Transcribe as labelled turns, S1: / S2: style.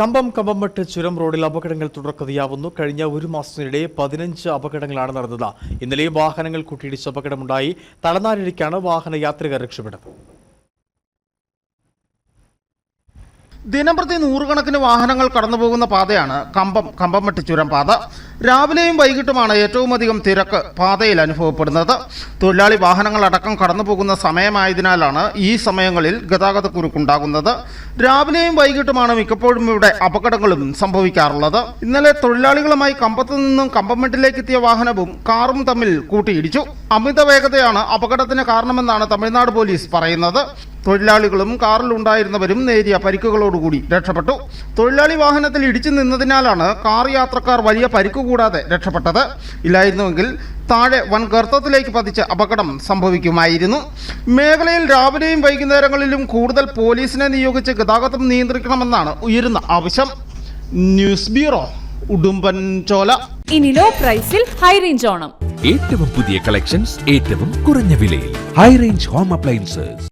S1: കമ്പം കമ്പംമട്ട് ചുരം റോഡിൽ അപകടങ്ങൾ തുടർക്കഥയാവുന്നു. കഴിഞ്ഞ ഒരു മാസത്തിനിടെ പതിനഞ്ച് അപകടങ്ങളാണ് നടന്നത്. ഇന്നലെയും വാഹനങ്ങൾ കൂട്ടിയിടിച്ച് അപകടമുണ്ടായി. തലനാരിഴയ്ക്കാണ് വാഹന യാത്രികർ രക്ഷപ്പെട്ടത്.
S2: ദിനംപ്രതി നൂറുകണക്കിന് വാഹനങ്ങൾ കടന്നുപോകുന്ന പാതയാണ് കമ്പം കമ്പംമെട്ടി ചുരം പാത. രാവിലെയും വൈകിട്ടുമാണ് ഏറ്റവും അധികം തിരക്ക് പാതയിൽ അനുഭവപ്പെടുന്നത്. തൊഴിലാളി വാഹനങ്ങളടക്കം കടന്നുപോകുന്ന സമയമായതിനാലാണ് ഈ സമയങ്ങളിൽ ഗതാഗതക്കുരുക്കുണ്ടാകുന്നത് രാവിലെയും വൈകിട്ടുമാണ് മിക്കപ്പോഴും ഇവിടെ അപകടങ്ങളും സംഭവിക്കാറുള്ളത്. ഇന്നലെ തൊഴിലാളികളുമായി കമ്പത്തു നിന്നും കമ്പംമെട്ടിലേക്ക് എത്തിയ വാഹനവും കാറും തമ്മിൽ കൂട്ടിയിടിച്ചു. അമിത വേഗതയാണ് അപകടത്തിന് കാരണമെന്നാണ് തമിഴ്നാട് പോലീസ് പറയുന്നത്. തൊഴിലാളികളും കാറിലുണ്ടായിരുന്നവരും നേരിയ പരിക്കുകളോടുകൂടി രക്ഷപ്പെട്ടു. തൊഴിലാളി വാഹനത്തിൽ ഇടിച്ചു നിന്നതിനാലാണ് കാർ യാത്രക്കാർ വലിയ പരിക്ക് കൂടാതെ രക്ഷപ്പെട്ടത്. ഇല്ലായിരുന്നുവെങ്കിൽ താഴെ വൻ ഗർത്തത്തിലേക്ക് പതിച്ച അപകടം സംഭവിക്കുമായിരുന്നു. മേഖലയിൽ രാവിലെയും വൈകുന്നേരങ്ങളിലും കൂടുതൽ പോലീസിനെ നിയോഗിച്ച് ഗതാഗതം നിയന്ത്രിക്കണമെന്നാണ് ഉയരുന്ന ആവശ്യം. News bureau Udumbanchola.
S3: ഇനി ലോ പ്രൈസിൽ ഹൈ റേഞ്ച് ഓണം.
S4: ഏറ്റവും പുതിയ കളക്ഷൻസ് ഏറ്റവും കുറഞ്ഞ വിലയിൽ. High range home appliances